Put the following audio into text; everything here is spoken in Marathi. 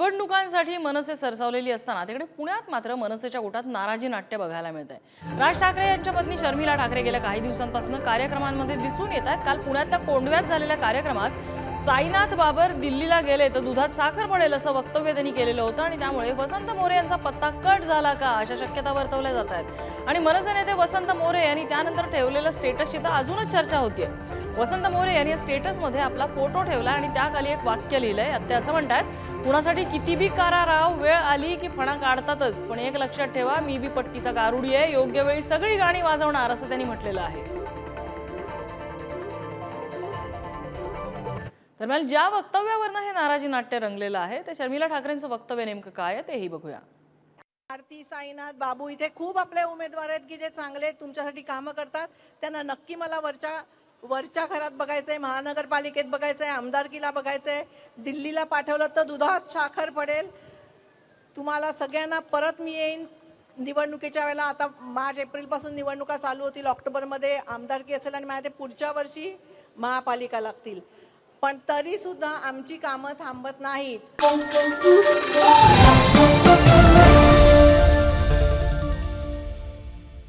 निवडणुकांसाठी मनसे सरसावलेली असताना तिकडे पुण्यात मात्र मनसेच्या गोटात नाराजी नाट्य बघायला मिळत आहे राज ठाकरे यांच्या पत्नी शर्मिला ठाकरे गेल्या काही दिवसांपासून कार्यक्रमांमध्ये दिसून येत आहेत. काल पुण्यातल्या कोंडव्यात झालेल्या कार्यक्रमात साईनाथ बाबर दिल्लीला गेले तर दुधात साखर पडेल असं वक्तव्य त्यांनी केलेलं होतं आणि त्यामुळे वसंत मोरे यांचा पत्ता कट झाला का अशा शक्यता वर्तवल्या जात आहेत. आणि मनसे नेते वसंत मोरे यांनी त्यानंतर ठेवलेलं स्टेटसची तर अजूनच चर्चा होतीये. वसंत मोरे यांनी स्टेटसमध्ये आपला फोटो ठेवला आणि त्याखाली एक वाक्य लिहिलंय. ते असं म्हणतात कुणासाठी किती बी कारा राव वेळ आली की फणा काढतातच पण एक लक्षात ठेवा मी बी पट्टीचा गारुडी आहे योग्य वेळी सगळी गाणी वाजवणार असं त्यांनी म्हटलेलं आहे. दरम्यान ज्या वक्तव्यावरनं हे नाराजी नाट्य रंगलेलं आहे ते शर्मिला ठाकरेंचं वक्तव्य नेमकं काय आहे तेही बघूया. आरती साईनाथ बाबू इथे खूप आपले उमेदवार आहेत की जे चांगले तुमच्यासाठी कामं करतात. त्यांना नक्की मला वरच्या वरच्या घरात बघायचंय महानगरपालिकेत बघायचंय आमदारकीला बघायचंय दिल्लीला पाठवलं तर दुधात साखर पडेल. तुम्हाला सगळ्यांना परत मी येईन. निवडणुकीच्या वेळेला आता मार्च एप्रिलपासून निवडणुका चालू होतील ऑक्टोबरमध्ये. आमदारकी असेल आणि माझ्या ते पुढच्या वर्षी महापालिका लागतील. पण तरी सुद्धा आमची कामं थांबत नाहीत.